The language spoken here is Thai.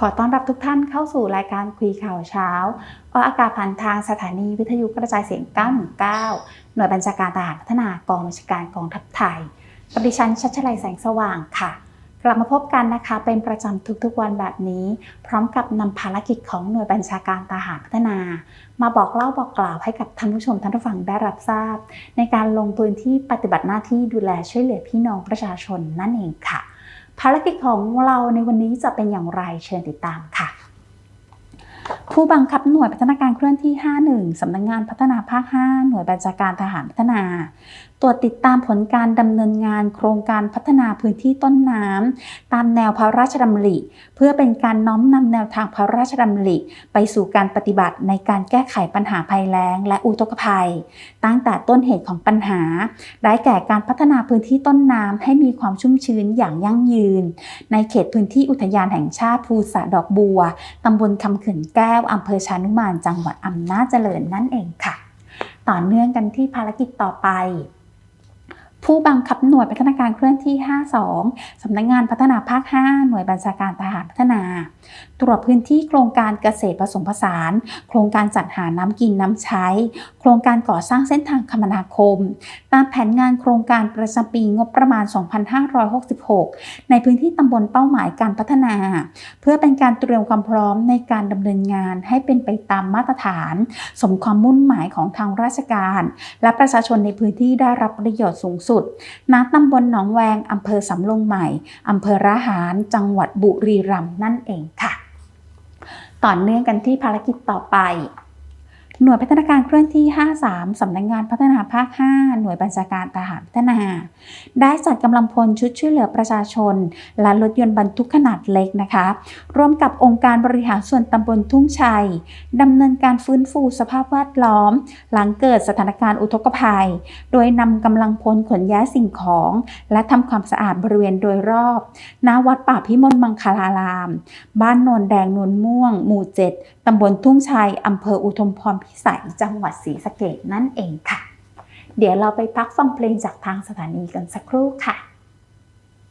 ขอต้อนรับทุกท่านเข้าสู่รายการคุยข่าวเช้าออกอากาศผ่านทางสถานีวิทยุกระจายเสียง 919 หน่วยบัญชาการทหารพัฒนากองบัญชาการกองทัพไทยกับดิฉันชัชลัยแสงสว่างค่ะ กลับมาพบกันนะคะเป็นประจำทุกๆวันแบบนี้ พร้อมกับนำภารกิจของหน่วยบัญชาการทหารพัฒนา มาบอกเล่าบอกกล่าวให้กับท่านผู้ชมท่านผู้ฟังได้รับทราบ ในการลงพื้นที่ปฏิบัติหน้าที่ดูแลช่วยเหลือพี่น้องประชาชนนั่นเองค่ะ ภารกิจของเราในวันนี้จะเป็นอย่างไรเชิญติดตามค่ะ ผู้บังคับหน่วยพัฒนาการเคลื่อนที่ 51 สำนักงงานพัฒนาภาค 5 หน่วยบัญชาการทหารพัฒนา ตรวจติดตามผลการดำเนินงานโครงการพัฒนาพื้นที่ต้นน้ำตามแนวพระราชดำริ เพื่อเป็นการน้อมนำแนวทางพระราชดำริ ไปสู่การปฏิบัติในการแก้ไขปัญหาภัยแล้ง และอุทกภัย ตั้งแต่ต้นเหตุของปัญหา ได้แก่การพัฒนาพื้นที่ต้นน้ำให้มีความชุ่มชื้นอย่างยั่งยืน ในเขตพื้นที่อุทยานแห่งชาติภูสะดอกบัวตำบลคำเขื่อนแก้วอำเภอชานุมานจังหวัดอำนาจเจริญนั่นเองค่ะ ต่อเนื่องกันที่ภารกิจต่อไป ผู้บังคับหน่วยพัฒนาการเคลื่อนที่ 52 สำนักงงานพัฒนาภาค 5 หน่วยบัญชาการทหารพัฒนา ตรวจพื้นที่โครงการเกษตรผสมผสาน โครงการจัดหาน้ำกินน้ำใช้ โครงการก่อสร้างเส้นทางคมนาคม ตามแผนงานโครงการประจำปีงบประมาณ 2566 ในพื้นที่ตำบลเป้าหมายการพัฒนา เพื่อเป็นการเตรียมความพร้อมในการดำเนินงานให้เป็นไปตามมาตรฐาน สมความมุ่งหมายของทางราชการ และประชาชนในพื้นที่ได้รับประโยชน์สูงสุดณ ตำบลหนองแวงอำเภอสำโรงใหม่อำเภอระหาร จังหวัดบุรีรัมย์นั่นเองค่ะ ต่อเนื่องกันที่ภารกิจต่อไป หน่วยพัฒนาการเคลื่อนที่ 53 สำนักงงานพัฒนาภาค 5 หน่วยบัญชาการทหารพัฒนา ได้จัดกำลังพลชุดช่วยเหลือประชาชน และรถยนต์บรรทุกขนาดเล็กนะคะ ร่วมกับองค์การบริหารส่วนตำบลทุ่งชัยดำเนินการฟื้นฟูสภาพแวดล้อม หลังเกิดสถานการณ์อุทกภัย โดยนำกำลังพลขนย้ายสิ่งของ และทำความสะอาดบริเวณโดยรอบณวัดป่าพิมลมังคลาราม บ้านโนนแดงโนนม่วง หมู่ 7 ตำบลทุ่งชัยอำเภออุทุมพรพิสัย จังหวัดศรีสะเกษนั่นเองค่ะ เดี๋ยวเราไปพักฟังเพลงจากทางสถานีกันสักครู่ค่ะ